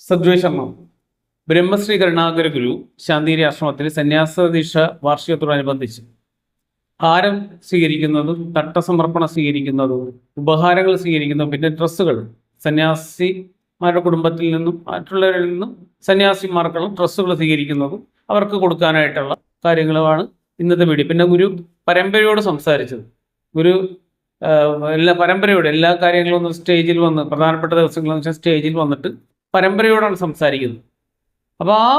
സദ്വേഷണം ബ്രഹ്മശ്രീ കരുണാകര ഗുരു ശാന്തിരി ആശ്രമത്തിൽ സന്യാസ ദീക്ഷ വാർഷികത്തോടനുബന്ധിച്ച് ഹാരം സ്വീകരിക്കുന്നതും തട്ടസമർപ്പണം സ്വീകരിക്കുന്നതും ഉപഹാരങ്ങൾ സ്വീകരിക്കുന്നതും പിന്നെ ഡ്രസ്സുകൾ സന്യാസിമാരുടെ കുടുംബത്തിൽ നിന്നും മറ്റുള്ളവരിൽ നിന്നും സന്യാസിമാർക്കുള്ള ഡ്രസ്സുകൾ സ്വീകരിക്കുന്നതും അവർക്ക് കൊടുക്കാനായിട്ടുള്ള കാര്യങ്ങളുമാണ് ഇന്നത്തെ വീഡിയോ. പിന്നെ ഗുരു പരമ്പരയോട് സംസാരിച്ചത്. ഗുരു എല്ലാ പരമ്പരയോട് എല്ലാ കാര്യങ്ങളും ഒന്ന് സ്റ്റേജിൽ വന്ന് പ്രധാനപ്പെട്ട ദിവസങ്ങളെന്ന് വെച്ചാൽ സ്റ്റേജിൽ വന്നിട്ട് പരമ്പരയോടാണ് സംസാരിക്കുന്നത്. അപ്പോൾ ആ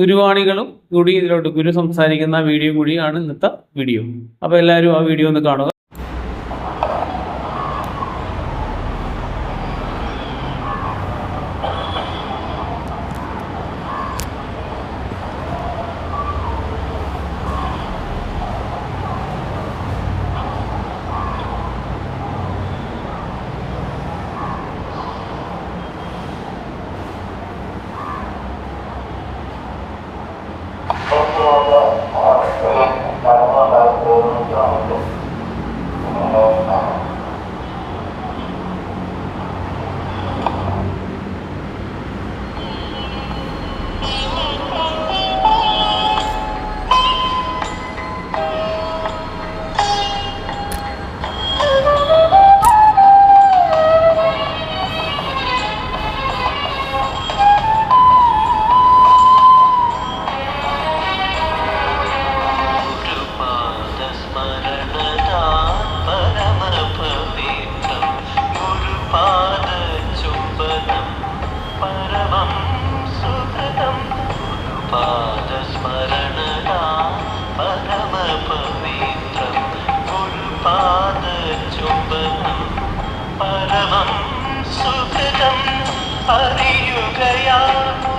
ഗുരുവാണികളും കൂടി ഇതിലോട്ട് ഗുരു സംസാരിക്കുന്ന വീഡിയോ കൂടിയാണ് ഇന്നത്തെ വീഡിയോ. അപ്പോൾ എല്ലാവരും ആ വീഡിയോ ഒന്ന് കാണുക. അറിയുകയാണു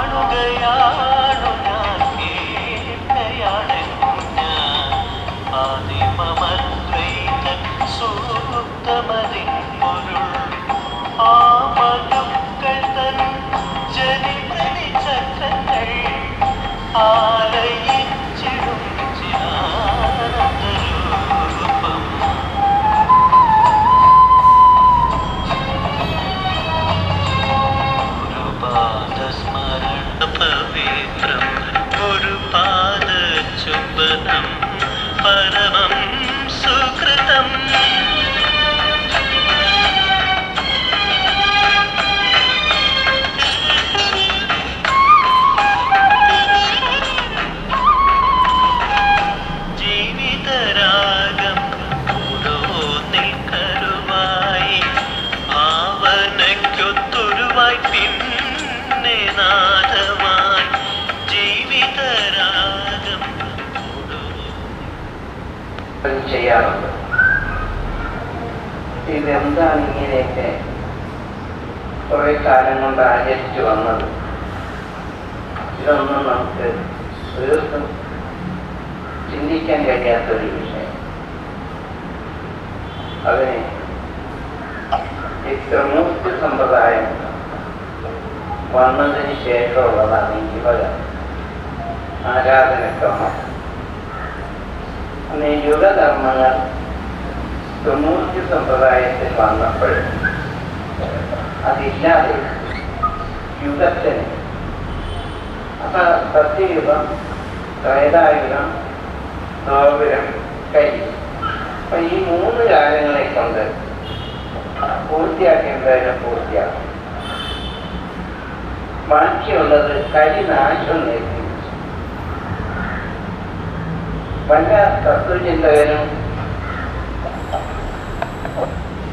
final day பரமம் ഇതെന്താണ് ഇങ്ങനെയൊക്കെ കുറെ കാലം കൊണ്ട് ആചരിച്ചു വന്നത് ഇതൊന്നും നമുക്ക് തീർത്തും ചിന്തിക്കാൻ കഴിയാത്തൊരു വിഷയം അതിന് ഈ ത്രിമൂർത്തി സമ്പ്രദായം വന്നതിന് ശേഷമുള്ളതാണ് ഈ വക ആരാധനക്രമം അന്ന് ഈ യുഗധർമ്മങ്ങൾ ത്രിമൂർത്തി സമ്പ്രദായത്തിൽ വന്നപ്പോൾ അതില്ലാതെ യുഗത്തിന് അപ്പൊ സത്യയുഗം ത്രേതായുഗം ദ്വാപരം കൈ അപ്പൊ ഈ മൂന്ന് കാലങ്ങളെ കൊണ്ട് പൂർത്തിയാക്കേണ്ടതിനെ പൂർത്തിയാക്കും. ബാക്കിയുള്ളത് കരി നാശം നേരിടും. പല തത്വചിന്തകരും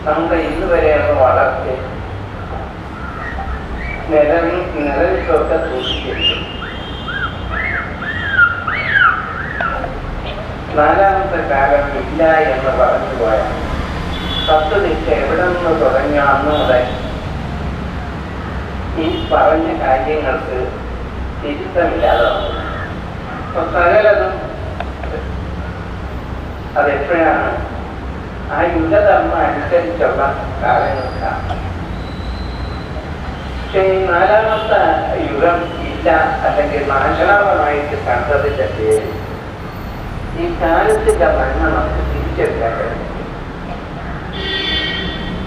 നമ്മുടെ ഇന്ന് വരെയുള്ള വളർച്ച നിലവിൽ നിലവിലൊക്കെ സൂക്ഷിക്കുന്നു നാലാമത്തെ കാലം ഇല്ല എന്ന് പറഞ്ഞു പോയ തത്വനിഷ്ഠ എവിടെ നിന്ന് തുടങ്ങിയ അന്ന് മുതൽ ഈ പറഞ്ഞ കാര്യങ്ങൾക്ക് തിരുത്തമില്ലാതെ സകലതും അതെപ്പോഴാണ് ആ യുഗധർമ്മം അനുസരിച്ചുള്ള കാലങ്ങൾക്കാണ് പക്ഷേ ഈ നാലാമത്തെ യുഗം ഇല്ല അല്ലെങ്കിൽ നാശനാമമായിട്ട് കണ്ടതിന്റെ പേര് ഈ കാലത്തിന്റെ നന്മ നമുക്ക് തിരിച്ചെടുക്കാൻ കഴിയും.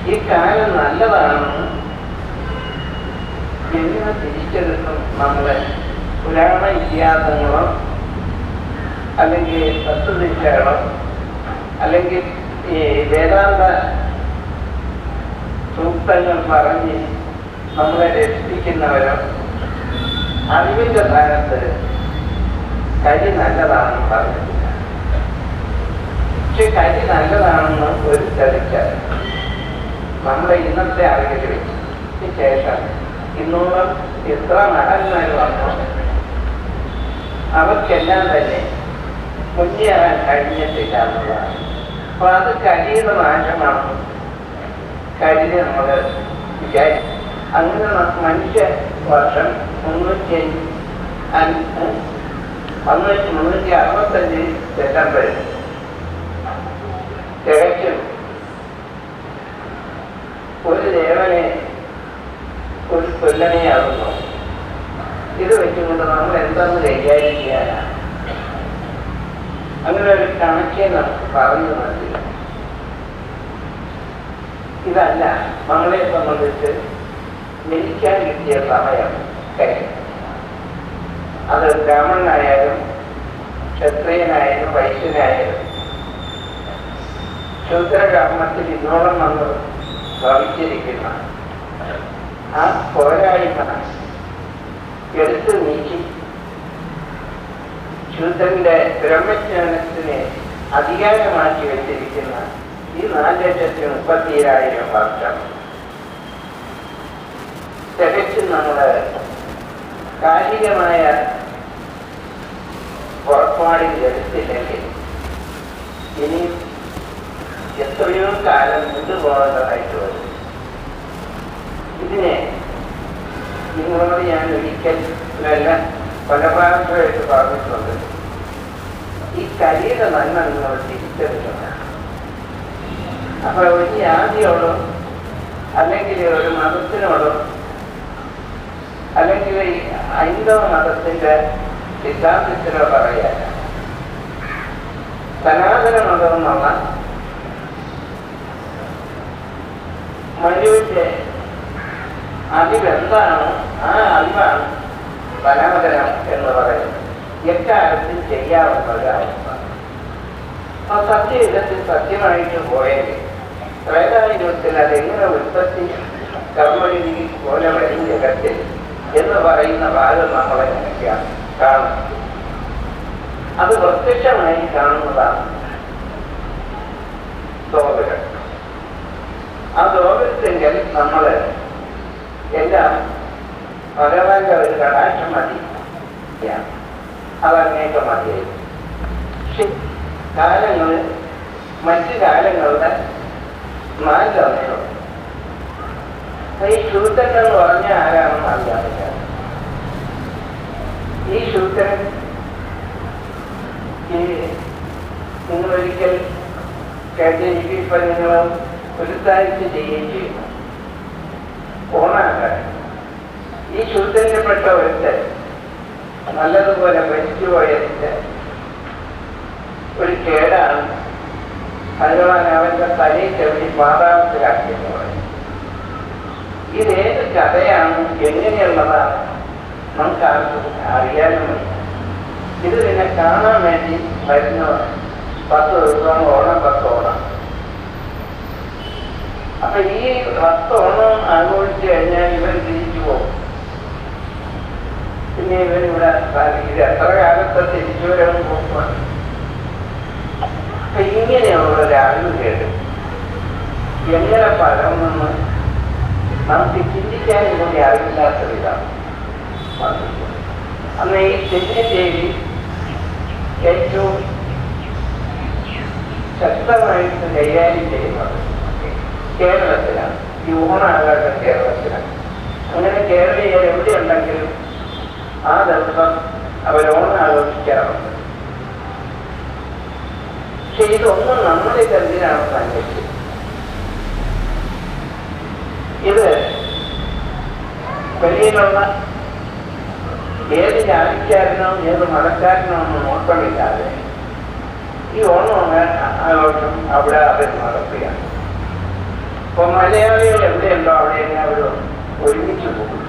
ഈ കാലം നല്ലതാണെന്ന് എങ്ങനെ തിരിച്ചെടുക്കും നമ്മളെ? പുരാണ ഇതിഹാസങ്ങളോ അല്ലെങ്കിൽ തത്വദിശകളോ അല്ലെങ്കിൽ ഈ വേദാന്ത സൂക്തങ്ങൾ പറഞ്ഞ് നമ്മളെ രക്ഷിക്കുന്നവരോ അറിവിന്റെ സ്ഥാനത്ത് കരി നല്ലതാണെന്ന് പറഞ്ഞിട്ടില്ല. പക്ഷെ കരി നല്ലതാണെന്ന് ഒരു തെളിച്ചാൽ നമ്മുടെ ഇന്നത്തെ അറിവിൽ വെച്ച്. ശേഷം ഇന്നോളം എത്ര നടന്മാർ വന്നോ അവർക്കെല്ലാം തന്നെ മുന്നേറാൻ കഴിഞ്ഞിട്ടില്ല എന്നുള്ളതാണ്. അപ്പൊ അത് കരിയുടെ നാശമാണ് കരിയെ നമ്മൾ വിചാരിക്കും അങ്ങനെ മനുഷ്യ വർഷം മുന്നൂറ്റി അഞ്ച് മുന്നൂറ്റി മുന്നൂറ്റി അറുപത്തഞ്ച് സെപ്റ്റംബർ തികച്ചും. ഒരു ദേവനെ ഒരു ഇത് വെച്ചുകൊണ്ട് നമ്മൾ എന്തെന്ന് കൈകാര്യം അങ്ങനെ ഒരു കണക്കെ നമുക്ക് പറഞ്ഞു നൽകില്ല ഇതല്ല മകളെ സംബന്ധിച്ച് മരിക്കാൻ കിട്ടിയ സമയം അത് ബ്രാഹ്മണനായാലും ക്ഷത്രിയനായാലും വൈശ്യനായാലും ശൂദ്രകർമ്മത്തിൽ ഇന്നോളം നമ്മൾ ഭവിച്ചിരിക്കുന്ന ആ പോരായ്മ എടുത്തു നീക്കി ശൂദ്രന്റെ ബ്രഹ്മജ്ഞാനത്തിനെ അധികാരമാക്കി വെച്ചിരിക്കുന്ന ഈ നാല് ലക്ഷത്തി മുപ്പത്തിയേഴായിരം വർഷം. തികച്ചും നമ്മുടെ കാലികമായ ഉറപ്പാടിൽ എടുത്തില്ലെങ്കിൽ ഇനി എത്രയോ കാലം കൊണ്ടുപോകേണ്ടതായിട്ട് വരും ഇതിനെ നിങ്ങളോട് ഞാൻ ഒരിക്കൽ പല പ്രാവശ്യമായിട്ട് പറഞ്ഞിട്ടുണ്ട് ഈ കരിയുടെ നന്മ നിങ്ങൾ തിരിച്ചെടുക്കണം അപ്പൊ ഒരു ജാതിയോടോ അല്ലെങ്കിൽ ഒരു മതത്തിനോടോ അല്ലെങ്കിൽ ഈ ഹൈന്ദവ മതത്തിന്റെ സിദ്ധാന്തത്തിനോ പറയാൻ. സനാതന മതം എന്നുള്ള മനുവിന്റെ അറിവെന്താണോ ആ അറിവാണ് സനാതനം എന്ന് പറയുന്നത് എക്കാലത്തും ചെയ്യാവുന്ന ഒരു അവസ്ഥ. ആ സത്യയുഗത്തിൽ സത്യമായിട്ട് പോയത് ത്രേതായുഗത്തിൽ അതെങ്ങനെ ഉൽപ്പത്തി കർമ്മരീതി പോലെ വരും ജഗത്തിൽ എന്ന് പറയുന്ന ഭാഗം നമ്മളെ കാണും അത് പ്രത്യക്ഷമായി കാണുന്നതാണ് ദോപരം ആ ദോപരത്തെങ്കിൽ നമ്മൾ എല്ലാം ഭഗവാന്റെ ഒരു കടാക്ഷം മതി. അതങ്ങേക്ക് മതിയായി പക്ഷെ കാലങ്ങൾ മറ്റു കാലങ്ങളുടെ മാറ്റമേ ഈ ശൂദ്രൻ എന്ന് പറഞ്ഞ ആരാണെന്ന് അറിയാമില്ല ഈ ശൂദ്രൻ ഈ നിങ്ങളൊരിക്കൽ കേട്ടിരിക്കും ഇപ്പൊ നിങ്ങൾ പുരുത്താഴ്ച ചെയ്യുകയും ചെയ്യുന്നു. ഓണാക്കാൻ ഈ ശൂദ്രനിൽപ്പെട്ട ഒരുത്തൻ നല്ലതുപോലെ മരിച്ചു പോയതിന്റെ ഒരു കേടാണ് ഭഗവാൻ അവന്റെ തലയിൽ ചെവിടി പാതാളത്തിലാക്കിയെന്ന് പറയും ഇതേത് കഥയാണ്? എങ്ങനെയുള്ളതാണ്? നമുക്ക് ആർക്കും അറിയാനും ഇത് പിന്നെ കാണാൻ വേണ്ടി വരുന്ന പത്ത് ദിവസം ഓണം പത്ത് ഓണം. അപ്പൊ ഈ പത്ത് ഓണം അനുഭവിച്ചു കഴിഞ്ഞാൽ ഇവർ തിരിച്ചു പോകും. പിന്നെ ഇവരിവിടെ ഇത് എത്ര കാലത്തെ തിരിച്ചു വരാൻ പോകും അപ്പൊ ഇങ്ങനെയുള്ള ഒരു അറിവ് കേട്ട് എങ്ങനെ പകർന്നെന്ന് നമുക്ക് ചിന്തിക്കാനും കൂടി അറിവില്ലാത്ത വന്നിട്ടുള്ളത്. അന്ന് ഈ ചെന്നിച്ചേരി ഏറ്റവും ശക്തമായിട്ട് കൈകാര്യം ചെയ്യുന്നത് കേരളത്തിലാണ്. ഈ ഊണാകാട്ട കേരളത്തിലാണ്. അങ്ങനെ കേരളീയർ എവിടെയുണ്ടെങ്കിലും ആ ദിവസം അവരോട് ആലോചിക്കാറുണ്ട്. പക്ഷെ ഇതൊന്നും നമ്മുടെ എന്തിനാണെന്ന് സംഘടിച്ചത് ഇത് വെളിയിലുള്ള ഏത് ജാതിക്കാരനോ ഏത് മതക്കാരനോ ഒന്നും നോക്കമില്ലാതെ ഈ ഓണം ആഘോഷം അവിടെ അവർ നടത്തുകയാണ്. ഇപ്പൊ മലയാളികൾ എവിടെയുണ്ടോ അവിടെ അവർ ഒരുമിച്ച് പോകും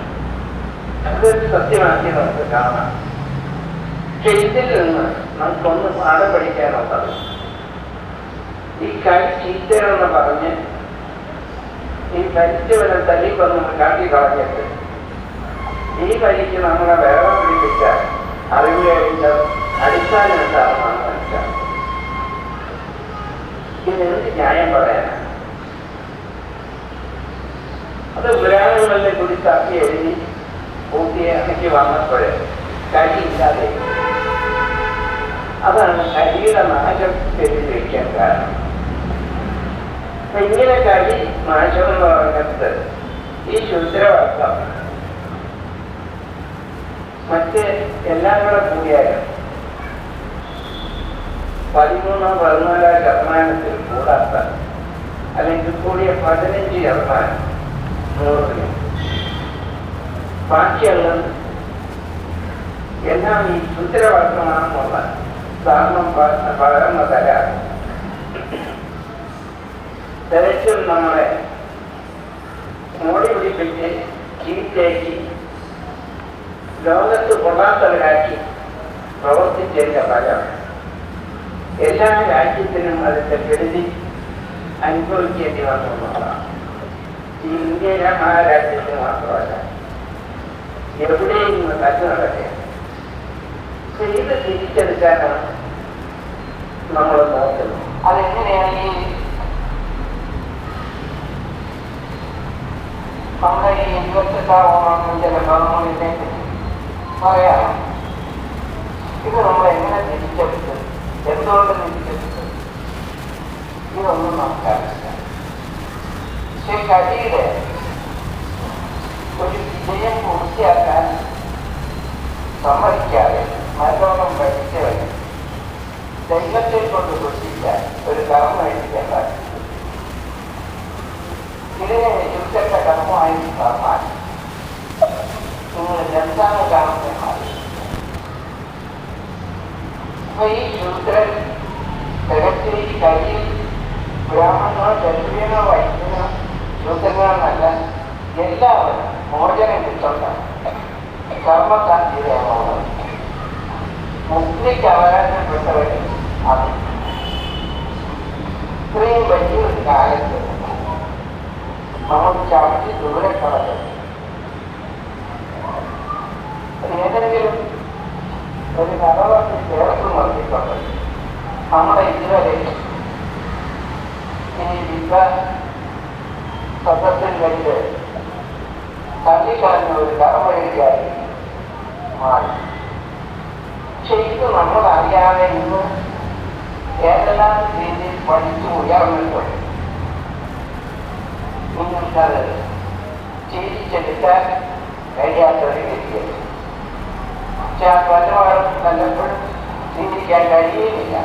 അതൊരു സത്യമാക്കി നമുക്ക് കാണാം പക്ഷെ ഇതിൽ നിന്ന് നമുക്കൊന്ന് പാഠം പഠിക്കാനുള്ളത്. ഈ കരി ചീത്തയാണെന്ന് പറഞ്ഞ് ഈ കരിച്ചവനെ തല്ലിക്കൊന്ന് കാട്ടി കളഞ്ഞിട്ട് ഈ കരിക്ക് നമ്മളെ വേറെ പിടിപ്പിച്ച അറിവുകളിന്റെ അടിസ്ഥാനം എന്താണെന്നാണ് മനസ്സിലാക്കുന്നത് ന്യായം പറയാനാണ്. അത് പുരാണങ്ങളിലെ കൂടി തപ്പി എഴുതി പൂർത്തിയാക്കി വന്നപ്പോൾ കരിയില്ലാതെ അതാണ് കരിയുടെ നാശം വയ്ക്കാൻ കാരണം. അപ്പൊ ഇങ്ങനെ കരി നാശം എന്ന് പറഞ്ഞിട്ട് ഈ ശുദ്രവർഷം മറ്റ് എല്ലാം കൂടെ കൂടിയാലും പതിമൂന്നോ പതിനാലോ ശതമാനത്തിൽ കൂടാത്ത അല്ലെങ്കിൽ കൂടിയ പതിനഞ്ച് ശതമാനം നൂറിന് ബാക്കിയുള്ളത് എല്ലാം ഈ ശുദ്രവർഷമാണെന്നുള്ള ധാരണം പകർന്ന തരാണ് തികച്ചും നമ്മളെ മോടി പിടിപ്പിച്ച് ചീത്തേക്ക് ലോകത്ത് കൊള്ളാത്തവരാക്കി പ്രവർത്തിച്ചതിന്റെ ഫലം എല്ലാ രാജ്യത്തിനും അതിന്റെ കെടുതി അനുഭവിക്കേണ്ടി വന്നു എന്നുള്ളതാണ് ഈ ഇന്ത്യയിലെ മഹാരാജ്യത്തിന് മാത്രമല്ല എവിടെയും ഇന്ന് തച്ചു നടക്കുക പക്ഷെ ഇത് തിരിച്ചെടുക്കാനാണ് നമ്മൾ നോക്കുന്നത് അതെങ്ങനെയാണ് ഈ നമ്മുടെ ഈ ഇരുപത്തെട്ടാം ചില ഭാഗങ്ങളിലേക്ക് പറയാം ഇത് നമ്മൾ എങ്ങനെ തിരിച്ചെടുക്കും എന്തുകൊണ്ട് നിൽക്കുന്നത് ഇതൊന്നും നമുക്കറിയില്ല പക്ഷെ കലിയുടെ ഒരു വിജയം പൂർത്തിയാക്കാൻ സമ്മതിക്കാതെ നല്ലോണം പഠിച്ചവൻ ദൈവത്തെ കൊണ്ട് ദുഷിക്കാൻ ഒരു കർമ്മ എഴുതിയാൽ ഇതിനെ യുദ്ധത്തെ കർമ്മമായി കർമ്മാൻ നിങ്ങൾ രണ്ടാമ കർമ്മത്തെ മാറി അപ്പൊ ഈ ശൂദ്രൻ തികച്ച് ഈ കയ്യിൽ ബ്രാഹ്മണനോ ക്ഷത്രിയനോ വൈദ്യനോ ശൂദ്രനോന്നല്ല എല്ലാവരും മോചനം കിട്ടുന്ന കർമ്മത്താൻ ചെയ്യാമോ മുക്തിക്ക് അവകാശപ്പെട്ടവരും അത് ഇത്രയും വലിയൊരു കാലത്ത് നമുക്ക് ചവിട്ടി ദൂരെ കളഞ്ഞത് ഏതെങ്കിലും ഒരു കഥവത്തിൽ ചേർത്ത് നിർത്തിക്കൊണ്ട് നമ്മുടെ ഇതുവരെ ഈ വിദ്യ സദസ്സിൽ വെച്ച് തള്ളിക്കളഞ്ഞ ഒരു കടമഴിക്കായി മാറി പക്ഷെ ഇത് നമ്മൾ അറിയാതെ ഇന്ന് ഏതെല്ലാം രീതിയിൽ പഠിച്ചു ഉയർന്നിട്ടുണ്ട് നിങ്ങൾക്കത് ചിരിച്ചെടുക്കാൻ കഴിയാത്തൊരു വ്യക്തിയാണ് പക്ഷെ ആ പലവാറും പലപ്പോഴും ചിന്തിക്കാൻ കഴിയുന്നില്ല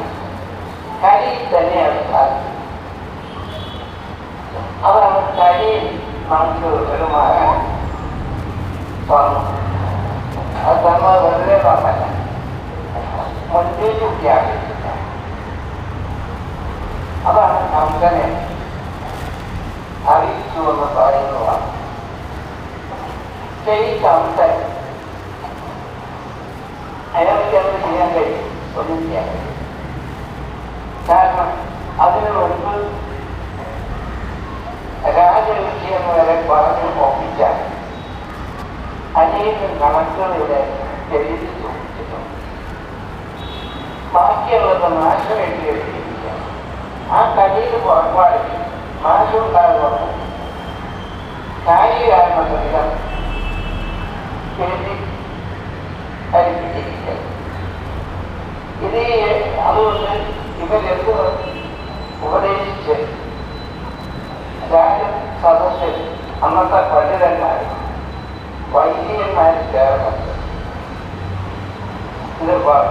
കളിയിൽ തന്നെ അത് സാധിക്കും അതാണ് കളിയിൽ നമുക്ക് പെരുമാറാൻ തന്നു അത് തന്നത് വെറുതെ തന്നല്ല മുൻകൂട്ടി ആഗ്രഹിക്കുക അതാണ് കമ്പനെ അറിയിച്ചു എന്ന് പറയുന്നതാണ് പക്ഷേ ഈ കമ്പൻ അയാൾക്ക് എന്ത് ചെയ്യാൻ കഴിയും ഒന്നും ചെയ്യാൻ കഴിയും കാരണം അതിനു മുൻപ് രാജഋഷി എന്ന് വരെ പറഞ്ഞു ഒപ്പിച്ചാൽ അനേകം കണക്കുകൾ ഇവിടെ എഴുതി സൂക്ഷിച്ചിട്ടുണ്ട്. ബാക്കിയുള്ളത് നാശം എഴുതി എഴുതിയിരിക്കുകയാണ് ആ കലയിൽ പുറപ്പാടിൽ നാശം ഉണ്ടാകുമെന്ന് കാര്യകാരണസഹിതം എഴുതി ധരിപ്പിച്ചിരിക്കുന്നത് ഇത് അതുകൊണ്ട് ഇവരെന്ത് ഉപദേശിച്ച് രാജ സദസ്സിൽ അന്നത്തെ പണ്ഡിതന്മാർ minus gamma function. This is work.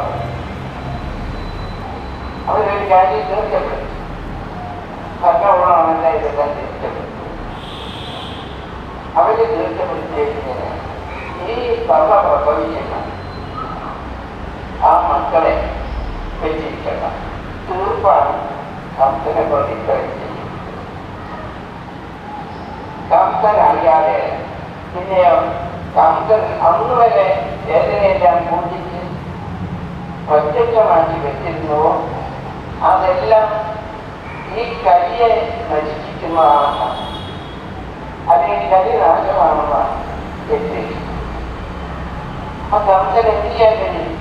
अब ये क्या चीज़ है क्या है? अपना वो ना हमें नहीं देखना चाहिए. अब ये क्या क्या परिचय है? ये बाबा बाबा ही है ना. आप मंत्रे पेचिंग करना. दूर पर हम तुम्हें बड़ी करेंगे. काम कर हरियाले. इन्हें അന്ന് വരെ ഏതിനെല്ലാം പൂജിച്ച് പ്രത്യക്ഷമാക്കി വെച്ചിരുന്നുവോ അതെല്ലാം ഈ കരിയെ നശിപ്പിക്കുന്നതാണെന്ന് അല്ലെങ്കിൽ കരി നാശമാണെന്നാണ് തെറ്റിദ്ധരിച്ചത് ആ കംസൻ എന്ത് ചെയ്യാൻ കഴിയും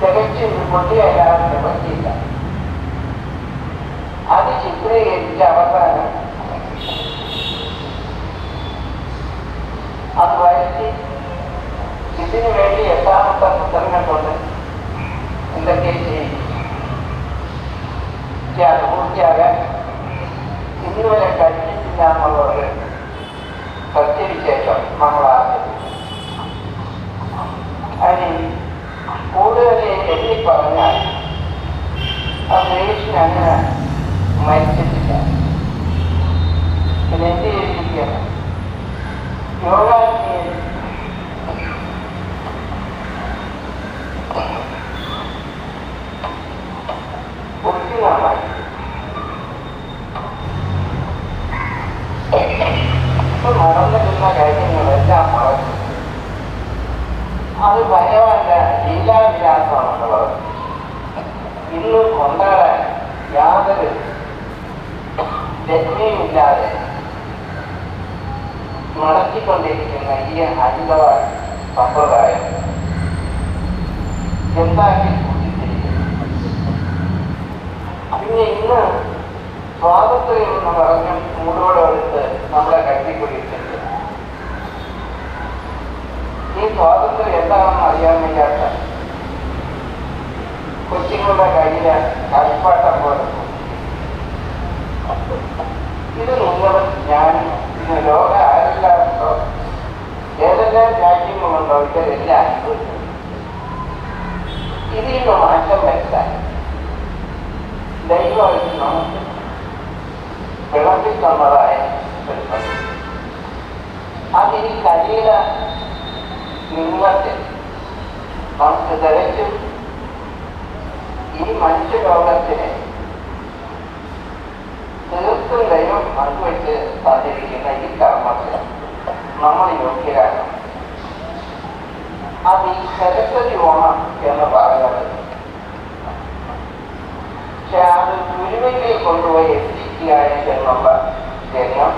തികച്ചും പൊട്ടിയല്ലാതെ പറ്റിയില്ല അത് ചിത്രീകരിച്ച അവസാനം അത് വരുത്തി ഇതിനു വേണ്ടി എട്ടാമത്തെ പുസ്തകങ്ങൾ കൊണ്ട് എന്തൊക്കെ ചെയ്യും പക്ഷെ അത് പൂർത്തിയാകാൻ ഇന്ന് വരെ കഴിഞ്ഞിട്ടില്ല എന്നുള്ളത് സത്യവിശേഷം നമ്മൾ അറിഞ്ഞത് രജ്ഞയുമില്ലാതെ നടത്തിക്കൊണ്ടിരിക്കുന്ന ഈ ഹരിതവ സമ്പ്രദായം എന്താക്കി പിന്നെ ഇന്ന് സ്വാതന്ത്ര്യം എന്ന് പറഞ്ഞ് മൂടോടെടുത്ത് നമ്മളെ കരുതിക്കൊണ്ടിരിക്കുന്നത് ഈ സ്വാതന്ത്ര്യം എന്താണെന്ന് അറിയാൻ വയ്യാത്ത കൊച്ചുങ്ങളുടെ കയ്യിലെ കളിപ്പാട്ടം പോലെ ഇത് നിങ്ങൾ ഞാൻ ഇത് ലോക ആരെല്ലാം ഉണ്ടോ ഏതെല്ലാം രാജ്യങ്ങളുണ്ടോ ഇതെല്ലാം അനുഭവിച്ചു ഇതിൽ നിന്ന് മാറ്റം വരുത്താൻ ദൈവമായിട്ട് നമുക്ക് വിളമ്പി തന്നതായ. അത് ഈ ശരീര നിങ്ങളത്തിൽ നമുക്ക് തികച്ചും ഈ മനുഷ്യലോകത്തിനെ ദൈവം പങ്കുവെച്ച് തന്നിരിക്കുന്ന ഈ കർമ്മത്തിൽ നമ്മൾ യോഗ്യരാകണം അത് ഈ സരസ്വതി ഓണം എന്ന് പറയുന്നത് പക്ഷെ അത് ഗുരുവിലേക്ക് കൊണ്ടുപോയി എത്തിക്കുക എന്നുള്ള രംഗം